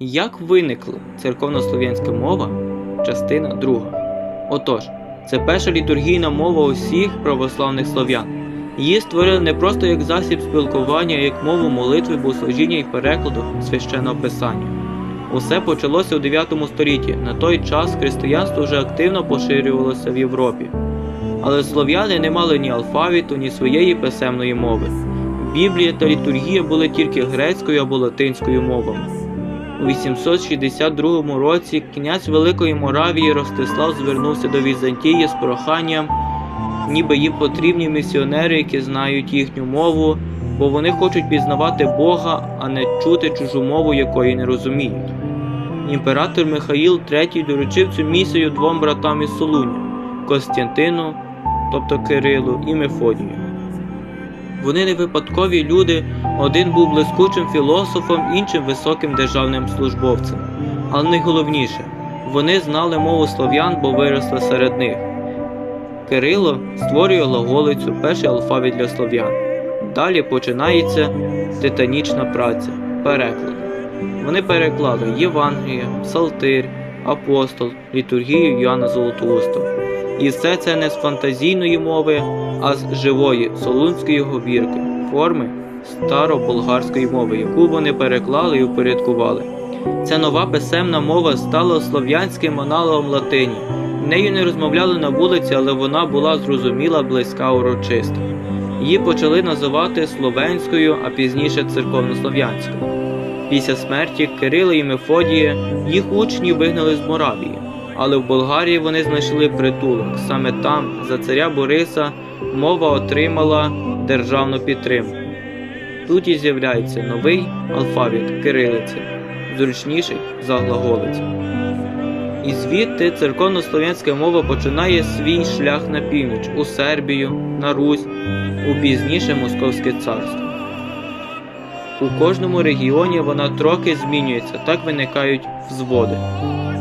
Як виникла церковнослов'янська мова? Частина 2. Отож, це перша літургійна мова усіх православних слов'ян. Її створили не просто як засіб спілкування, а як мову молитви, богослужіння і перекладу священного писання. Усе почалося у 9 столітті. На той час християнство вже активно поширювалося в Європі. Але слов'яни не мали ні алфавіту, ні своєї писемної мови. Біблія та літургія були тільки грецькою або латинською мовами. У 862 році князь Великої Моравії Ростислав звернувся до Візантії з проханням, ніби їм потрібні місіонери, які знають їхню мову, бо вони хочуть пізнавати Бога, а не чути чужу мову, якої не розуміють. Імператор Михаїл III доручив цю місію двом братам із Солуня Костянтину, тобто Кирилу, і Мефодію. Вони не випадкові люди, один був блискучим філософом, іншим високим державним службовцем. Але найголовніше, вони знали мову слов'ян, бо виросли серед них. Кирило створює глаголицю, перший алфавіт для слов'ян. Далі починається титанічна праця переклад. Вони переклали Євангелія, Псалтир, Апостол, літургію Йоанна Золотоустого. І все це не з фантазійної мови, а з живої солунської говірки, форми староболгарської мови, яку вони переклали і упорядкували. Ця нова писемна мова стала слов'янським аналогом латині. Нею не розмовляли на вулиці, але вона була зрозуміла, близька, урочиста. Її почали називати словенською, а пізніше церковнослов'янською. Після смерті Кирила і Мефодія їх учні вигнали з Моравії, але в Болгарії вони знайшли притулок. Саме там, за царя Бориса, мова отримала державну підтримку. Тут і з'являється новий алфавіт кирилиці, зручніший за глаголиці. І звідти церковнослов'янська мова починає свій шлях на північ, у Сербію, на Русь, у пізніше Московське царство. У кожному регіоні вона трохи змінюється, так виникають взводи.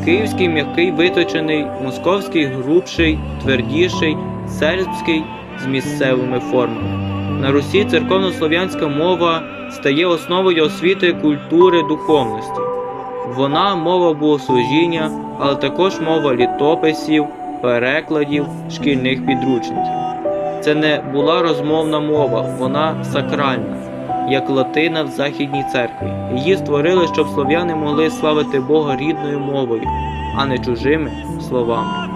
Київський м'який виточений, московський грубший, твердіший, сербський з місцевими формами. На Русі церковнослов'янська мова стає основою освіти культури духовності. Вона мова богослужіння, але також мова літописів, перекладів, шкільних підручників. Це не була розмовна мова, вона сакральна, як латина в Західній церкві. Її створили, щоб слов'яни могли славити Бога рідною мовою, а не чужими словами.